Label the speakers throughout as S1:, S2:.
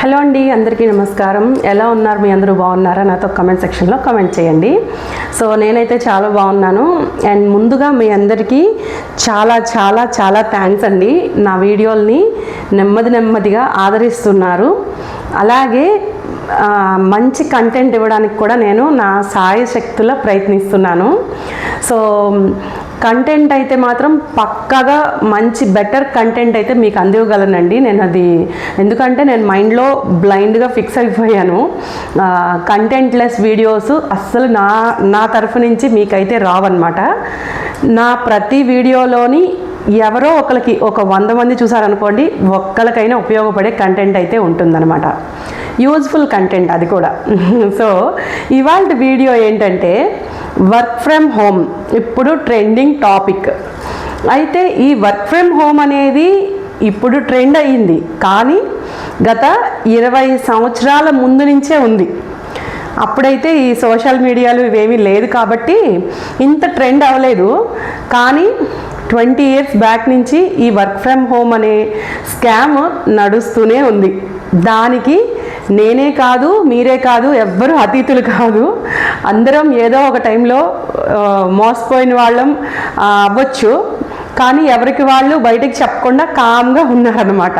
S1: Hello అండి అందరికీ నమస్కారం. ఎలా ఉన్నారు? మీ అందరూ బాగున్నారా? నాతో కమెంట్ సెక్షన్లో కమెంట్ చేయండి. సో నేనైతే చాలా బాగున్నాను. అండ్ ముందుగా మీ అందరికీ చాలా చాలా చాలా థ్యాంక్స్ అండి. నా వీడియోల్ని నెమ్మది నెమ్మదిగా ఆదరిస్తున్నారు. అలాగే మంచి కంటెంట్ ఇవ్వడానికి కూడా నేను నా సాయ శక్తుల ప్రయత్నిస్తున్నాను. సో కంటెంట్ అయితే మాత్రం పక్కాగా మంచి బెటర్ కంటెంట్ అయితే మీకు అందివ్వగలనండి. నేను అది ఎందుకంటే నేను మైండ్లో బ్లైండ్గా ఫిక్స్ అయిపోయాను. కంటెంట్లెస్ వీడియోస్ అస్సలు నా నా తరఫు నుంచి మీకైతే రావన్నమాట. నా ప్రతి వీడియోలోని ఎవరో ఒకరికి ఒక వంద మంది చూసారనుకోండి ఒక్కరికైనా ఉపయోగపడే కంటెంట్ అయితే ఉంటుందన్నమాట. యూజ్ఫుల్ కంటెంట్ అది కూడా. సో ఇవాళ వీడియో ఏంటంటే వర్క్ ఫ్రమ్ హోమ్ ఇప్పుడు ట్రెండింగ్ టాపిక్. అయితే ఈ వర్క్ ఫ్రమ్ హోమ్ అనేది ఇప్పుడు ట్రెండ్ అయ్యింది. కానీ గత ఇరవై సంవత్సరాల ముందు నుంచే ఉంది. అప్పుడైతే ఈ సోషల్ మీడియాలు ఇవేమీ లేదు కాబట్టి ఇంత ట్రెండ్ అవ్వలేదు. కానీ ట్వంటీ ఇయర్స్ బ్యాక్ నుంచి ఈ వర్క్ ఫ్రమ్ హోమ్ అనే స్కామ్ నడుస్తూనే ఉంది. దానికి నేనే కాదు మీరే కాదు ఎవ్వరు అతీతులు కాదు. అందరం ఏదో ఒక టైంలో మోసపోయిన వాళ్ళం అవ్వచ్చు. కానీ ఎవరికి వాళ్ళు బయటకు చెప్పకుండా కామ్గా ఉన్నారనమాట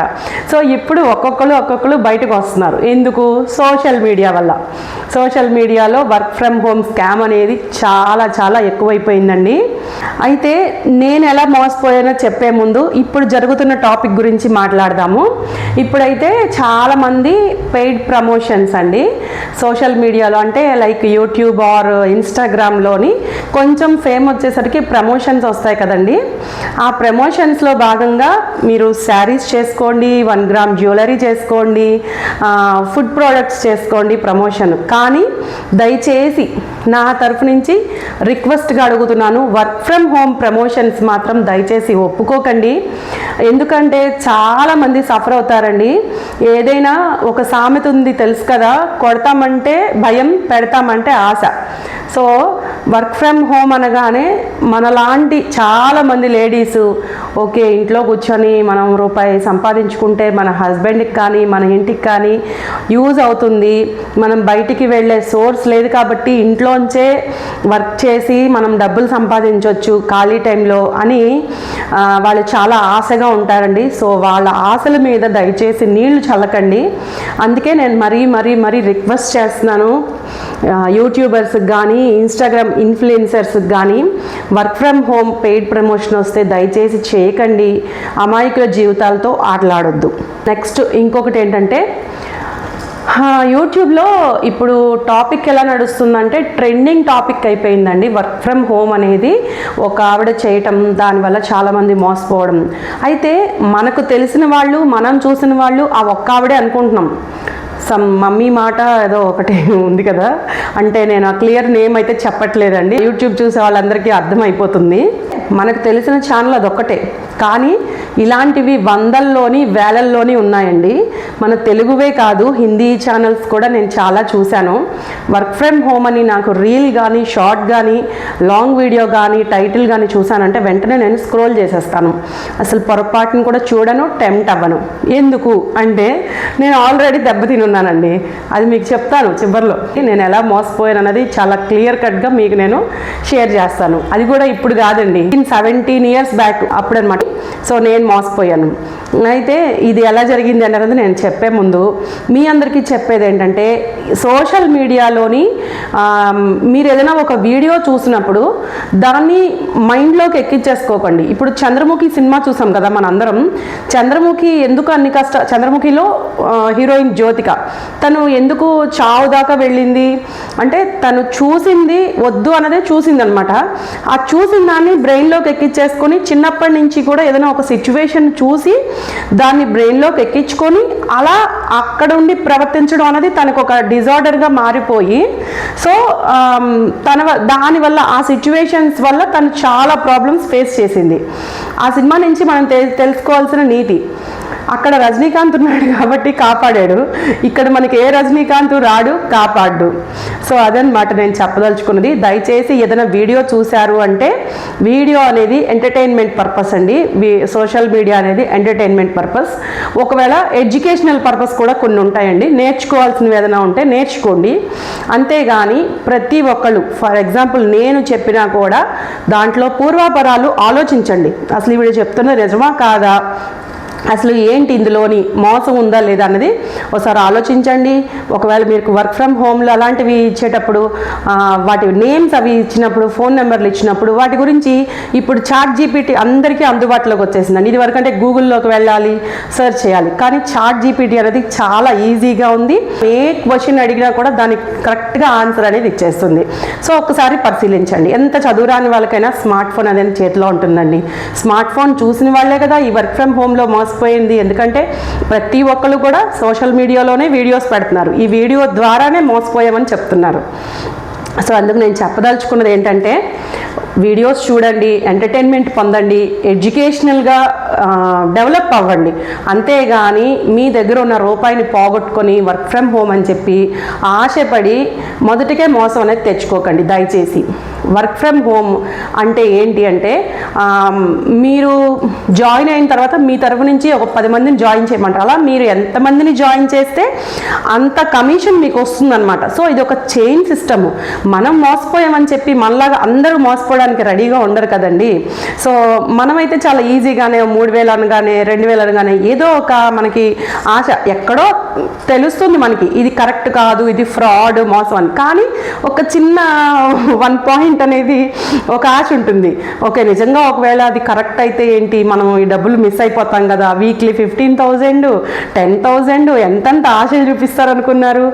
S1: సో ఇప్పుడు ఒక్కొక్కరు ఒక్కొక్కరు బయటకు వస్తున్నారు. ఎందుకు? సోషల్ మీడియా వల్ల. సోషల్ మీడియాలో వర్క్ ఫ్రమ్ హోమ్ స్కామ్ అనేది చాలా చాలా ఎక్కువైపోయిందండి. అయితే నేను ఎలా మోసపోయానో చెప్పే ముందు ఇప్పుడు జరుగుతున్న టాపిక్ గురించి మాట్లాడదాము. ఇప్పుడైతే చాలామంది పెయిడ్ ప్రమోషన్స్ అండి. సోషల్ మీడియాలో అంటే లైక్ యూట్యూబ్ ఆర్ ఇన్స్టాగ్రామ్లోని కొంచెం ఫేమ్ వచ్చేసరికి ప్రమోషన్స్ వస్తాయి కదండి. ఆ ప్రమోషన్స్లో భాగంగా మీరు శారీస్ చేసుకోండి వన్ గ్రామ్ జ్యువెలరీ చేసుకోండి ఫుడ్ ప్రోడక్ట్స్ చేసుకోండి ప్రమోషన్ కానీ దయచేసి నా తరఫు నుంచి రిక్వెస్ట్గా అడుగుతున్నాను. వర్క్ ఫ్రమ్ హోమ్ ప్రమోషన్స్ మాత్రం దయచేసి ఒప్పుకోకండి. ఎందుకంటే చాలామంది సఫర్ అవుతారండి. ఏదైనా ఒక సామెత ఉంది తెలుసు కదా కొడతామంటే భయం పెడతామంటే ఆశ. సో వర్క్ ఫ్రమ్ హోమ్ అనగానే మనలాంటి చాలామంది లేడీస్ ఓకే ఇంట్లో కూర్చొని మనం రూపాయి సంపాదించుకుంటే మన హస్బెండ్కి కానీ మన ఇంటికి కానీ యూజ్ అవుతుంది. మనం బయటికి వెళ్ళే సోర్స్ లేదు కాబట్టి ఇంట్లోంచే వర్క్ చేసి మనం డబ్బులు సంపాదించవచ్చు ఖాళీ టైంలో అని వాళ్ళు చాలా ఆశగా ఉంటారండి. సో వాళ్ళ ఆశల మీద దయచేసి నీళ్ళు చల్లకండి. అందుకే నేను మరీ మరీ మరీ రిక్వెస్ట్ చేస్తున్నాను యూట్యూబర్స్కి కానీ ఇన్స్టాగ్రామ్ ఇన్ఫ్లుయెన్సర్స్కి కానీ work from home paid promotion వస్తే దయచేసి చేయకండి. అమాయకుల జీవితాలతో ఆటలాడొద్దు. నెక్స్ట్ ఇంకొకటి ఏంటంటే యూట్యూబ్లో ఇప్పుడు టాపిక్ ఎలా నడుస్తుందంటే ట్రెండింగ్ టాపిక్ అయిపోయిందండి. వర్క్ ఫ్రమ్ హోమ్ అనేది ఒక ఆవిడ చేయటం దానివల్ల చాలామంది మోసపోవడం. అయితే మనకు తెలిసిన వాళ్ళు మనం చూసిన వాళ్ళు ఆ ఒక్క ఆవిడే అనుకుంటున్నాం. సమ్ మమ్మీ మాట ఏదో ఒకటి ఉంది కదా. అంటే నేను ఆ క్లియర్ నేమ్ అయితే చెప్పట్లేదండి. యూట్యూబ్ చూసే వాళ్ళందరికీ అర్థమైపోతుంది. మనకు తెలిసిన ఛానల్ అదొక్కటే. కానీ ఇలాంటివి వందల్లోని వేలల్లోని ఉన్నాయండి. మన తెలుగువే కాదు హిందీ ఛానల్స్ కూడా నేను చాలా చూశాను. వర్క్ ఫ్రమ్ హోమ్ అని నాకు రీల్ కానీ షార్ట్ కానీ లాంగ్ వీడియో కానీ టైటిల్ కానీ చూశానంటే వెంటనే నేను స్క్రోల్ చేసేస్తాను. అసలు పొరపాటును కూడా చూడను టెంప్ట్ అవ్వను. ఎందుకు అంటే నేను ఆల్రెడీ దెబ్బతిని ఉన్నానండి అది మీకు చెప్తాను చివరిలో. నేను ఎలా మోసపోయాను అన్నది చాలా క్లియర్ కట్గా మీకు నేను షేర్ చేస్తాను. అది కూడా ఇప్పుడు కాదండి. సెవెంటీన్ ఇయర్స్ బ్యాక్ అప్పుడనమాట సో నేను మోసపోయాను. అయితే ఇది ఎలా జరిగింది అనేది నేను చెప్పే ముందు మీ అందరికీ చెప్పేది ఏంటంటే సోషల్ మీడియాలోని మీరు ఏదైనా ఒక వీడియో చూసినప్పుడు దాన్ని మైండ్లోకి ఎక్కించేసుకోకండి. ఇప్పుడు చంద్రముఖి సినిమా చూసాం కదా మనందరం. చంద్రముఖి ఎందుకు అన్ని కష్ట చంద్రముఖిలో హీరోయిన్ జ్యోతిక. తను ఎందుకు చావు దాకా వెళ్ళింది? అంటే తను చూసింది వద్దు అన్నదే చూసింది అనమాట ఆ చూసిన దాన్ని బ్రెయిన్లోకి ఎక్కించేసుకొని చిన్నప్పటి నుంచి కూడా ఏదైనా ఒక సిచ్యువేషన్ చూసి దాన్ని బ్రెయిన్లోకి ఎక్కించుకొని అలా అక్కడ ఉండి ప్రవర్తించడం అనేది తనకు ఒక డిజార్డర్గా మారిపోయి సో తన దానివల్ల ఆ సిచ్యువేషన్స్ వల్ల తను చాలా ప్రాబ్లమ్స్ ఫేస్ చేసింది. ఆ సినిమా నుంచి మనం తె- తెలుసుకోవాల్సిన నీతి. అక్కడ రజనీకాంత్ ఉన్నాడు కాబట్టి కాపాడాడు. ఇక్కడ మనకి ఏ రజనీకాంత్ రాడు కాపాడు సో అదనమాట నేను చెప్పదలుచుకున్నది. దయచేసి ఏదైనా వీడియో చూశారు అంటే వీడియో అనేది ఎంటర్టైన్మెంట్ పర్పస్ అండి. సోషల్ మీడియా అనేది ఎంటర్టైన్మెంట్ పర్పస్. ఒకవేళ ఎడ్యుకేషన్ ఎడ్యుకేషనల్ పర్పస్ కూడా కొన్ని ఉంటాయండి. నేర్చుకోవాల్సినవి ఏదైనా ఉంటే నేర్చుకోండి. అంతేగాని ప్రతి ఒక్కళ్ళు ఫర్ ఎగ్జాంపుల్ నేను చెప్పినా కూడా దాంట్లో పూర్వాపరాలు ఆలోచించండి. అసలు వీడు చెప్తున్న నిజమా కాదా? అసలు ఏంటి ఇందులోని మోసం ఉందా లేదా అన్నది ఒకసారి ఆలోచించండి. ఒకవేళ మీకు వర్క్ ఫ్రమ్ హోమ్లో అలాంటివి ఇచ్చేటప్పుడు వాటి నేమ్స్ అవి ఇచ్చినప్పుడు ఫోన్ నెంబర్లు ఇచ్చినప్పుడు వాటి గురించి ఇప్పుడు చాట్ జీపీటీ అందరికీ అందుబాటులోకి వచ్చేసిందండి. ఇది వరకు అంటే గూగుల్లోకి వెళ్ళాలి సెర్చ్ చేయాలి. కానీ చాట్ జీపీటీ అనేది చాలా ఈజీగా ఉంది. ఏ క్వశ్చన్ అడిగినా కూడా దానికి కరెక్ట్గా ఆన్సర్ అనేది ఇచ్చేస్తుంది. సో ఒకసారి పరిశీలించండి. ఎంత చదువురాని వాళ్ళకైనా స్మార్ట్ ఫోన్ అనేది చేతిలో ఉంటుందండి. స్మార్ట్ ఫోన్ చూసిన వాళ్ళే కదా ఈ వర్క్ ఫ్రమ్ హోమ్లో మోసపోయింది ఎందుకంటే ప్రతి ఒక్కరు కూడా సోషల్ మీడియాలోనే వీడియోస్ పెడుతున్నారు. ఈ వీడియో ద్వారానే మోసపోయామని చెప్తున్నారు. సో అందుకు నేను చెప్పదలుచుకున్నది ఏంటంటే వీడియోస్ చూడండి ఎంటర్టైన్మెంట్ పొందండి ఎడ్యుకేషనల్గా డెవలప్ అవ్వండి. అంతేగాని మీ దగ్గర ఉన్న రూపాయిని పోగొట్టుకొని వర్క్ ఫ్రమ్ హోమ్ అని చెప్పి ఆశపడి మొదటికే మోసం అనేది తెచ్చుకోకండి. దయచేసి. వర్క్ ఫ్రమ్ హోమ్ అంటే ఏంటి అంటే మీరు జాయిన్ అయిన తర్వాత మీ తరఫు నుంచి ఒక పది మందిని జాయిన్ చేయమంటారు. అలా మీరు ఎంతమందిని జాయిన్ చేస్తే అంత కమిషన్ మీకు వస్తుందన్నమాట. సో ఇది ఒక చైన్ సిస్టమ్. మనం మోసపోయామని చెప్పి మనలాగా అందరూ మోసపోవడానికి రెడీగా ఉండరు కదండి. సో మనమైతే చాలా ఈజీగానే మూడు వేలు అనగానే రెండు వేలు అనగానే ఏదో ఒక మనకి ఆశ ఎక్కడో తెలుస్తుంది మనకి. ఇది కరెక్ట్ కాదు ఇది ఫ్రాడ్ మోసం అని. కానీ ఒక చిన్న వన్ పాయింట్ అనేది ఒక ఆశ ఉంటుంది. ఓకే నిజంగా ఒకవేళ అది కరెక్ట్ అయితే ఏంటి? మనం ఈ డబ్బులు మిస్ అయిపోతాం కదా. Weekly fifteen thousand ten thousand ఎంతెంత ఆశలు చూపిస్తారు అనుకున్నారు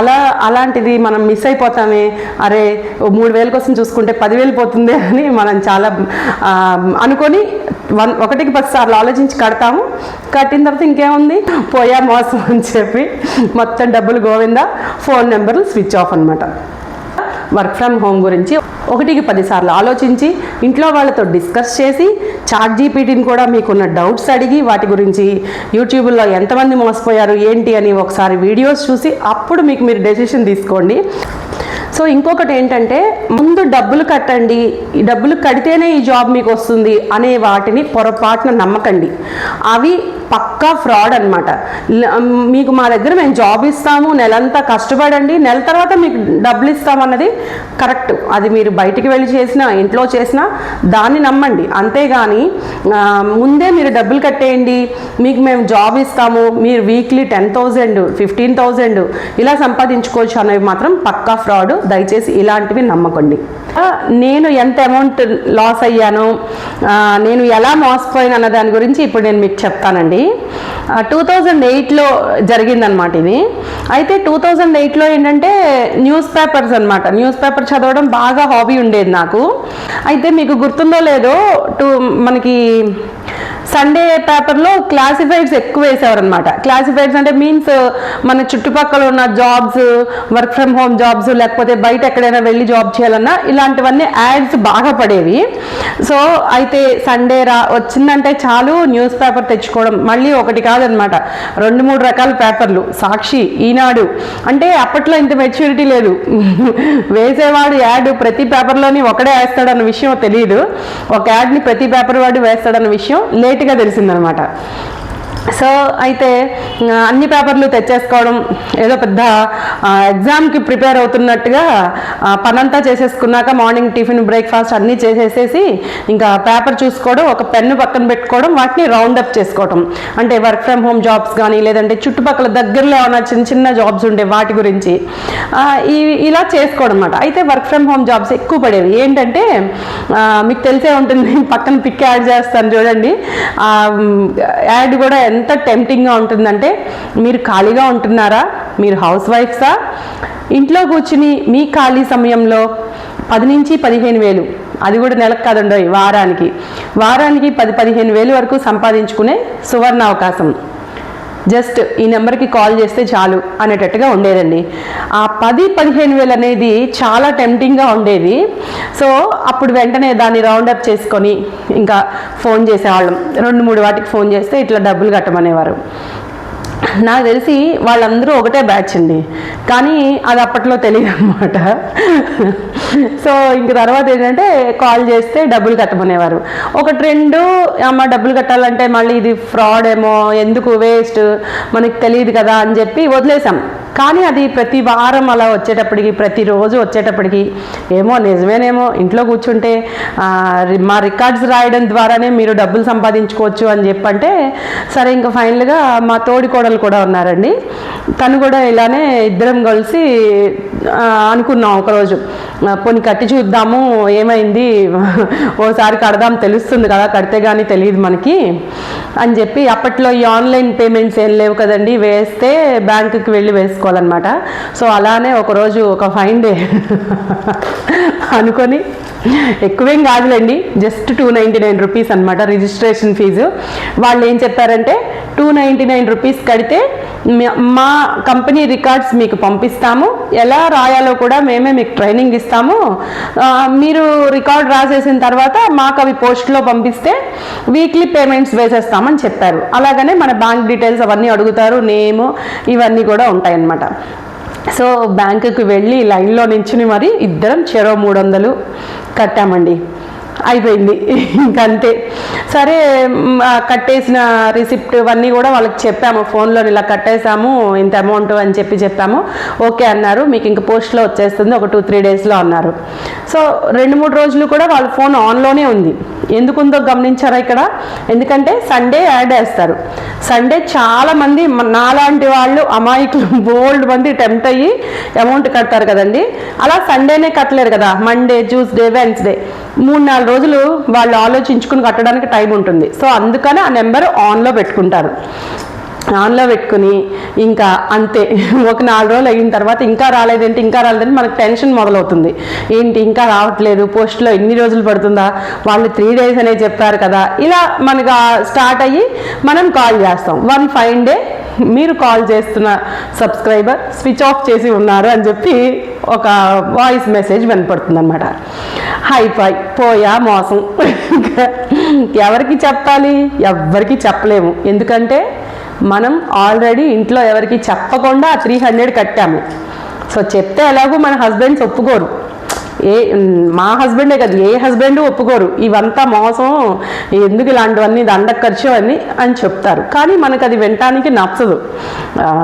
S1: అలా అలాంటిది మనం మిస్ అయిపోతామే. అరే మూడు వేల కోసం చూసుకుంటే పదివేలు పోతుంది అని మనం చాలా అనుకొని వన్ ఒకటికి పది సార్లు ఆలోచించి కడతాము. కట్టిన తర్వాత ఇంకేముంది? పోయా మోసం అని చెప్పి మొత్తం డబ్బులు గోవిందా ఫోన్ నెంబర్లు స్విచ్ ఆఫ్ అనమాట వర్క్ ఫ్రమ్ హోమ్ గురించి ఒకటికి పదిసార్లు ఆలోచించి ఇంట్లో వాళ్ళతో డిస్కస్ చేసి చాట్ జీపీటీని కూడా మీకున్న డౌట్స్ అడిగి వాటి గురించి యూట్యూబ్లో ఎంతమంది మోసపోయారు ఏంటి అని ఒకసారి వీడియోస్ చూసి అప్పుడు మీకు మీరు డెసిషన్ తీసుకోండి. సో ఇంకొకటి ఏంటంటే ముందు డబ్బులు కట్టండి. ఈ డబ్బులు కడితేనే ఈ జాబ్ మీకు వస్తుంది అనే వాటిని పొరపాటున నమ్మకండి. అవి పక్కా ఫ్రాడ్ అనమాట మీకు మా దగ్గర మేము జాబ్ ఇస్తాము నెలంతా కష్టపడండి నెల తర్వాత మీకు డబ్బులు ఇస్తామన్నది కరెక్ట్. అది మీరు బయటికి వెళ్ళి చేసినా ఇంట్లో చేసినా దాన్ని నమ్మండి. అంతేగాని ముందే మీరు డబ్బులు కట్టేయండి. మీకు మేము జాబ్ ఇస్తాము మీరు weekly ten thousand fifteen thousand ఇలా సంపాదించుకోవచ్చు అనేవి మాత్రం పక్కా ఫ్రాడ్. దయచేసి ఇలాంటివి నమ్మకండి. నేను ఎంత అమౌంట్ లాస్ అయ్యాను? నేను ఎలా మోసపోయాను అన్న దాని గురించి ఇప్పుడు నేను మీకు చెప్తానండి. టూ థౌజండ్ ఎయిట్లో జరిగిందనమాట ఇది. అయితే టూ థౌజండ్ ఎయిట్లో ఏంటంటే న్యూస్ పేపర్స్ అనమాట న్యూస్ పేపర్ చదవడం బాగా హాబీ ఉండేది నాకు. అయితే మీకు గుర్తుందో లేదో టూ మనకి సండే పేపర్లో క్లాసిఫైడ్స్ ఎక్కువ వేసేవారనమాట క్లాసిఫైడ్స్ అంటే మీన్స్ uh, మన చుట్టుపక్కల ఉన్న jobs work from home jobs లేకపోతే బయట ఎక్కడైనా వెళ్ళి జాబ్ చేయాలన్నా ఇలాంటివన్నీ యాడ్స్ బాగా పడేవి. సో అయితే సండే రా వచ్చిందంటే చాలు న్యూస్ పేపర్ తెచ్చుకోవడం. మళ్ళీ ఒకటి కాదనమాట రెండు మూడు రకాల పేపర్లు. సాక్షి ఈనాడు. అంటే అప్పట్లో ఇంత మెచ్యూరిటీ లేదు. వేసేవాడు యాడ్ ప్రతి పేపర్లోని ఒకడే వేస్తాడన్న విషయం తెలియదు. ఒక యాడ్ని ప్రతి పేపర్ వాడు వేస్తాడన్న విషయం లేట్ లేటుగా తెలిసిందనమాట. సో అయితే అన్ని పేపర్లు తెచ్చేసుకోవడం ఏదో పెద్ద ఎగ్జామ్కి ప్రిపేర్ అవుతున్నట్టుగా పనంతా చేసేసుకున్నాక మార్నింగ్ టిఫిన్ బ్రేక్ఫాస్ట్ అన్నీ చేసేసేసి ఇంకా పేపర్ చూసుకోవడం ఒక పెన్ను పక్కన పెట్టుకోవడం వాటిని రౌండప్ చేసుకోవడం అంటే వర్క్ ఫ్రమ్ హోమ్ జాబ్స్ కానీ లేదంటే చుట్టుపక్కల దగ్గరలో ఏమైనా చిన్న చిన్న జాబ్స్ ఉండే వాటి గురించి ఇలా చేసుకోవడం అనమాట అయితే వర్క్ ఫ్రమ్ హోమ్ జాబ్స్ ఎక్కువ పడేవి. ఏంటంటే మీకు తెలిసే ఉంటుంది పక్కన పిక్ యాడ్ చేస్తాను చూడండి. యాడ్ కూడా ఎంత టెంప్టింగ్గా ఉంటుందంటే మీరు ఖాళీగా ఉంటున్నారా? మీరు హౌస్ వైఫ్సా ఇంట్లో కూర్చుని మీ ఖాళీ సమయంలో పది నుంచి పదిహేను వేలు. అది కూడా నెలకు కాదండో వారానికి. వారానికి పది పదిహేను వేలు వరకు సంపాదించుకునే సువర్ణ అవకాశం. జస్ట్ ఈ నెంబర్కి కాల్ చేస్తే చాలు అనేటట్టుగా ఉండేదండి. ఆ పది పదిహేను వేలు అనేది చాలా టెంప్టింగ్గా ఉండేది. సో అప్పుడు వెంటనే దాన్ని రౌండప్ చేసుకొని ఇంకా ఫోన్ చేసేవాళ్ళం. రెండు మూడు వాటికి ఫోన్ చేస్తే ఇట్లా డబ్బులు కట్టమనేవారు. నాకు తెలిసి వాళ్ళందరూ ఒకటే బ్యాచ్ అండి. కానీ అది అప్పట్లో తెలియదు అనమాట సో ఇంక తర్వాత ఏంటంటే కాల్ చేస్తే డబ్బులు కట్టమనేవారు. ఒక ట్రెండ్ అమ్మ డబ్బులు కట్టాలంటే మళ్ళీ ఇది ఫ్రాడ్ ఏమో ఎందుకు వేస్ట్ మనకి తెలియదు కదా అని చెప్పి వదిలేసాం. కానీ అది ప్రతి వారం అలా వచ్చేటప్పటికి ప్రతిరోజు వచ్చేటప్పటికి ఏమో నిజమేనేమో ఇంట్లో కూర్చుంటే రి- మా రికార్డ్స్ రాయడం ద్వారానే మీరు డబ్బులు సంపాదించుకోవచ్చు అని చెప్పంటే సరే ఇంకా ఫైనల్గా మా తోడి కోడలు కూడా ఉన్నారండి. తను కూడా ఇలానే ఇద్దరం కలిసి అనుకున్నాం ఒకరోజు. కొన్ని కట్టి చూద్దాము ఏమైంది? ఓసారి కడదాం తెలుస్తుంది కదా కడితే కానీ తెలియదు మనకి అని చెప్పి అప్పట్లో ఈ ఆన్లైన్ పేమెంట్స్ ఏం లేవు కదండి వేస్తే బ్యాంకుకి వెళ్ళి వేసుకోవాలన్నమాట. సో అలానే ఒకరోజు ఒక ఫైన్ డే. అనుకొని ఎక్కువేం కాదులేండి just two ninety nine rupees అనమాట రిజిస్ట్రేషన్ ఫీజు వాళ్ళు ఏం చెప్పారంటే టూ నైంటీ నైన్ రూపీస్ కడితే మా కంపెనీ రికార్డ్స్ మీకు పంపిస్తాము. ఎలా రాయాలో కూడా మేమే మీకు ట్రైనింగ్ ఇస్తాము. మీరు రికార్డ్ రాసేసిన తర్వాత మాకు అవి పోస్ట్లో పంపిస్తే వీక్లీ పేమెంట్స్ వేసేస్తామని చెప్పారు. అలాగనే మన బ్యాంక్ డీటెయిల్స్ అవన్నీ అడుగుతారు నేము ఇవన్నీ కూడా ఉంటాయన్నమాట. సో బ్యాంకుకి వెళ్ళి లైన్లో నించుని మరి ఇద్దరం చెరో మూడు వందలు కట్టామండి. అయిపోయింది. ఇంకంతే. సరే కట్టేసిన రిసిప్ట్ ఇవన్నీ కూడా వాళ్ళకి చెప్పాము. ఫోన్లో ఇలా కట్టేసాము ఇంత అమౌంట్ అని చెప్పి చెప్పాము. ఓకే అన్నారు. మీకు ఇంక పోస్ట్లో వచ్చేస్తుంది. ఒక టూ త్రీ డేస్లో అన్నారు. సో రెండు మూడు రోజులు కూడా వాళ్ళ ఫోన్ ఆన్లోనే ఉంది. ఎందుకుందో గమనించారా ఇక్కడ? ఎందుకంటే సండే యాడ్ వేస్తారు సండే చాలా మంది నాలాంటి వాళ్ళు అమాయకులు బోల్డ్ మంది టెంప్ట్ అయ్యి అమౌంట్ కడతారు కదండి. అలా సండేనే కట్టలేరు కదా. Monday Tuesday Wednesday. మూడు నాలుగు రోజులు వాళ్ళు ఆలోచించుకుని కట్టడానికి టైం ఉంటుంది. సో అందుకని ఆ నెంబర్ ఆన్లో పెట్టుకుంటారు. ఆన్లో పెట్టుకుని ఇంకా అంతే. ఒక నాలుగు రోజులు అయిన తర్వాత ఇంకా రాలేదేంటి ఇంకా రాలేదంటే మనకు టెన్షన్ మొదలవుతుంది. ఏంటి ఇంకా రావట్లేదు? పోస్ట్లో ఎన్ని రోజులు పడుతుందా? వాళ్ళు త్రీ డేస్ అనే చెప్పారు కదా. ఇలా మనకు స్టార్ట్ అయ్యి మనం కాల్ చేస్తాం. వన్ ఫైవ్ డే మీరు కాల్ చేస్తున్న సబ్స్క్రైబర్ స్విచ్ ఆఫ్ చేసి ఉన్నారు అని చెప్పి ఒక వాయిస్ మెసేజ్ వినపడుతుంది అనమాట హై ఫై పోయా మోసం. ఎవరికి చెప్పాలి? ఎవ్వరికి చెప్పలేము. ఎందుకంటే మనం ఆల్రెడీ ఇంట్లో ఎవరికి చెప్పకుండా త్రీ హండ్రెడ్ కట్టాము. సో చెప్తే ఎలాగో మన హస్బెండ్స్ ఒప్పుకోరు. ఏ మా హస్బెండే కదా ఏ హస్బెండ్ ఒప్పుకోరు. ఇవంతా మోసం ఎందుకు ఇలాంటివన్నీ దండ ఖర్చు అని అని చెప్తారు. కానీ మనకు అది వినటానికి నచ్చదు.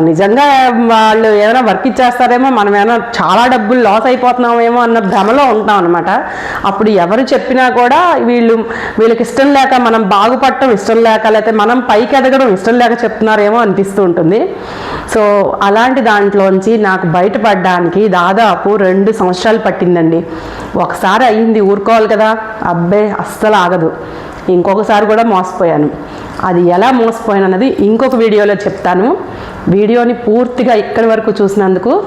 S1: నిజంగా వాళ్ళు ఏమైనా వర్క్ ఇచ్చేస్తారేమో మనం ఏమైనా చాలా డబ్బులు లాస్ అయిపోతున్నామేమో అన్న భ్రమలో ఉంటాం అనమాట అప్పుడు ఎవరు చెప్పినా కూడా వీళ్ళు వీళ్ళకి ఇష్టం లేక మనం బాగుపడటం ఇష్టం లేక లేకపోతే మనం పైకి ఎదగడం ఇష్టం లేక చెప్తున్నారేమో అనిపిస్తూ ఉంటుంది. సో అలాంటి దాంట్లోంచి నాకు బయటపడడానికి దాదాపు రెండు సంవత్సరాలు పట్టిందండి. ఒకసారి అయ్యింది ఊరుకోవాలి కదా. అబ్బే అస్సలు ఆగదు. ఇంకొకసారి కూడా మోసపోయాను. అది ఎలా మోసపోయాను అన్నది ఇంకొక వీడియోలో చెప్తాను. వీడియోని పూర్తిగా ఇక్కడి వరకు చూసినందుకు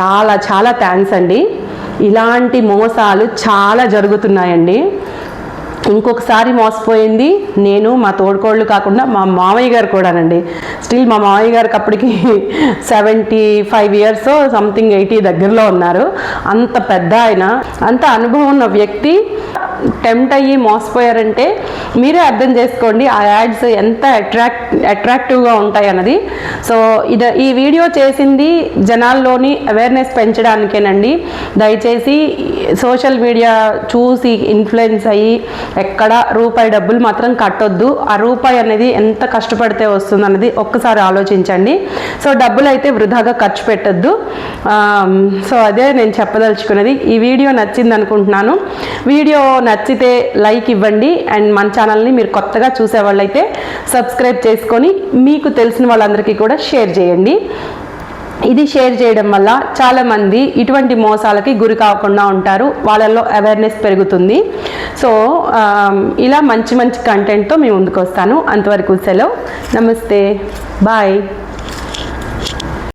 S1: చాలా చాలా థ్యాంక్స్ అండి. ఇలాంటి మోసాలు చాలా జరుగుతున్నాయండి. ఇంకొకసారి మోసపోయింది. నేను మా తోడుకోళ్ళు కాకుండా మా మామయ్య గారు కూడానండి. స్టిల్ మా మామయ్య గారికి అప్పటికి seventy five years something eighty దగ్గరలో ఉన్నారు. అంత పెద్ద ఆయన. అంత అనుభవం ఉన్న వ్యక్తి. టెంప్ట్ అయ్యి మోసపోయారంటే మీరే అర్థం చేసుకోండి ఆ యాడ్స్ ఎంత అట్రాక్ట్ అట్రాక్టివ్గా ఉంటాయి అన్నది. సో ఇది ఈ వీడియో చేసింది జనాల్లోని అవేర్నెస్ పెంచడానికేనండి. దయచేసి సోషల్ మీడియా చూసి ఇన్ఫ్లుయెన్స్ అయ్యి ఎక్కడ రూపాయి డబ్బులు మాత్రం కట్టొద్దు. ఆ రూపాయి అనేది ఎంత కష్టపడితే వస్తుంది అన్నది ఒక్కసారి ఆలోచించండి. సో డబ్బులు అయితే వృధాగా ఖర్చు పెట్టద్దు. సో అదే నేను చెప్పదలుచుకున్నది. ఈ వీడియో నచ్చింది అనుకుంటున్నాను వీడియో నచ్చితే లైక్ ఇవ్వండి అండ్ మన ఛానల్ని మీరు కొత్తగా చూసే వాళ్ళైతే సబ్స్క్రైబ్ చేసుకొని మీకు తెలిసిన వాళ్ళందరికీ కూడా షేర్ చేయండి. ఇది షేర్ చేయడం వల్ల చాలామంది ఇటువంటి మోసాలకి గురి కాకుండా ఉంటారు. వాళ్ళల్లో అవేర్నెస్ పెరుగుతుంది. సో ఇలా మంచి మంచి కంటెంట్తో మీ ముందుకు వస్తాను. అంతవరకు సెలవు. నమస్తే. బాయ్